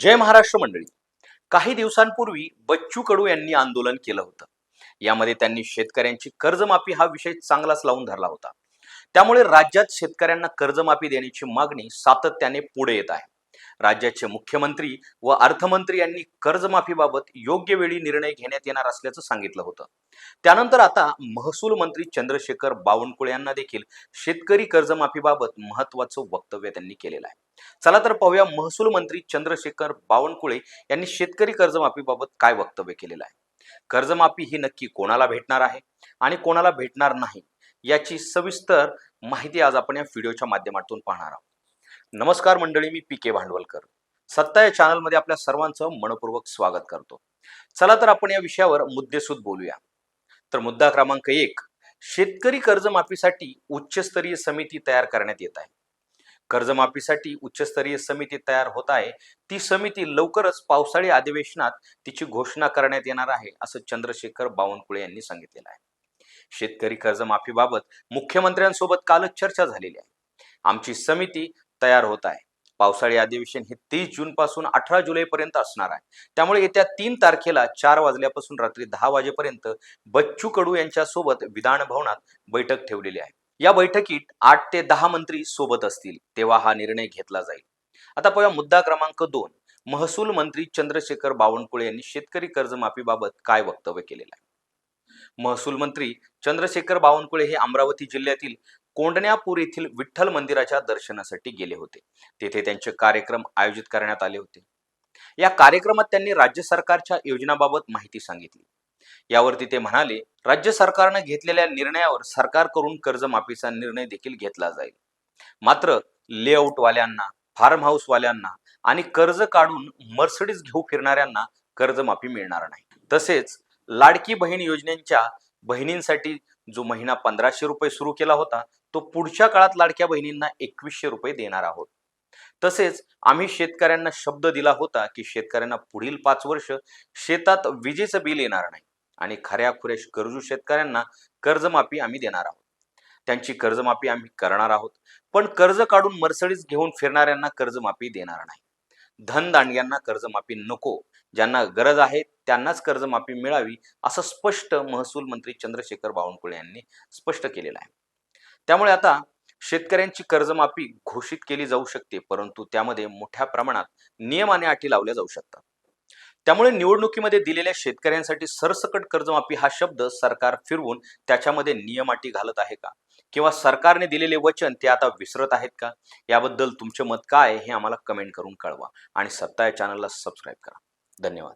जय महाराष्ट्र मंडळी. काही दिवसांपूर्वी बच्चू कडू यांनी आंदोलन केलं होतं. यामध्ये त्यांनी शेतकऱ्यांची कर्जमाफी हा विषय चांगलाच लावून धरला होता. त्यामुळे राज्यात शेतकऱ्यांना कर्जमाफी देण्याची मागणी सातत्याने पुढे येत आहे. राज्याचे मुख्यमंत्री व अर्थमंत्री यांनी कर्जमाफीबाबत योग्य वेळी निर्णय घेण्यात येणार असल्याचं सांगितलं होतं. त्यानंतर आता महसूल मंत्री चंद्रशेखर बावनकुळे यांना देखील शेतकरी कर्जमाफीबाबत महत्वाचं वक्तव्य त्यांनी केलेलं आहे. चला तर पाहूया महसूल मंत्री चंद्रशेखर बावनकुळे यांनी शेतकरी कर्जमाफीबाबत काय वक्तव्य केलेलं आहे. कर्जमाफी ही नक्की कोणाला भेटणार आहे आणि कोणाला भेटणार नाही याची सविस्तर माहिती आज आपण या व्हिडिओच्या माध्यमातून पाहणार आहोत. नमस्कार मंडळी मी पी के भांडवलकर. सत्ता या चॅनलमध्ये आपल्या सर्वांचं मनपूर्वक स्वागत करतो. चला तर आपण या विषयावर मुद्देसूद बोलूया. तर मुद्दा क्रमांक एक शेतकरी कर्जमाफीसाठी उच्चस्तरीय समिती तयार करण्यात येत आहे. कर्जमाफीसाठी उच्चस्तरीय समिती तयार होत आहे. ती समिती लवकरच पावसाळी अधिवेशनात तिची घोषणा करण्यात येणार आहे असं चंद्रशेखर बावनकुळे यांनी सांगितलेलं आहे. शेतकरी कर्जमाफीबाबत मुख्यमंत्र्यांसोबत कालच चर्चा झालेली आहे. आमची समिती तयार होत आहे. पावसाळी अधिवेशन हे तीस जून पासून अठरा जुलै पर्यंत असणार आहे. त्यामुळे येत्या तीन तारखेला चार वाजल्यापासून रात्री दहा वाजेपर्यंत बच्चू कडू यांच्या सोबत विधान भवनात बैठक ठेवलेली आहे. या बैठकीत आठ ते दहा मंत्री सोबत असतील तेव्हा हा निर्णय घेतला जाईल. आता पाहूया मुद्दा क्रमांक दोन. महसूल मंत्री चंद्रशेखर बावनकुळे यांनी शेतकरी कर्जमाफीबाबत काय वक्तव्य केलेलं आहे? महसूल मंत्री चंद्रशेखर बावनकुळे हे अमरावती जिल्ह्यातील कोंडण्यापूर येथील विठ्ठल मंदिराच्या दर्शनासाठी गेले होते. तेथे त्यांचे कार्यक्रम आयोजित करण्यात आले होते. या कार्यक्रमात त्यांनी राज्य सरकारच्या योजनाबाबत माहिती सांगितली. यावरती ते म्हणाले राज्य सरकारनं घेतलेल्या निर्णयावर सरकारकडून कर्जमाफीचा निर्णय देखील घेतला जाईल. मात्र लेआउटवाल्यांना फार्म हाऊसवाल्यांना आणि कर्ज काढून मर्सडीज घेऊ फिरणाऱ्यांना कर्जमाफी मिळणार नाही. तसेच लाडकी बहीण योजनेच्या बहिणींसाठी जो महिना पंधराशे रुपये सुरू केला होता तो पुढच्या काळात लाडक्या बहिणींना एकवीसशे रुपये देणार आहोत. तसेच आम्ही शेतकऱ्यांना शब्द दिला होता की शेतकऱ्यांना पुढील पाच वर्ष शेतात विजेचं बिल येणार नाही आणि खऱ्या खुऱ्या गरजू शेतकऱ्यांना कर्जमाफी आम्ही देणार आहोत. त्यांची कर्जमाफी आम्ही करणार आहोत पण कर्ज काढून मर्सडीज घेऊन फिरणाऱ्यांना कर्जमाफी देणार नाही. धनदांडग्यांना कर्जमाफी नको ज्यांना गरज आहे त्यांनाच कर्जमाफी मिळावी असं स्पष्ट महसूल मंत्री चंद्रशेखर बावनकुळे यांनी स्पष्ट केलेलं आहे. त्यामुळे आता शेतकऱ्यांची कर्जमाफी घोषित केली जाऊ शकते परंतु त्यामध्ये मोठ्या प्रमाणात नियम आणि अटी लावल्या जाऊ शकतात. त्यामुळे निवडणुकीमध्ये दिलेल्या शेतकऱ्यांसाठी सरसकट कर्जमाफी हा शब्द सरकार फिरवून त्याच्यामध्ये नियम अटी घालत आहे का? किंवा सरकारने दिलेले वचन ते आता विसरत आहेत का? याबद्दल तुमचे मत काय हे आम्हाला कमेंट करून कळवा आणि सत्ता या चॅनलला सबस्क्राईब करा. धन्यवाद.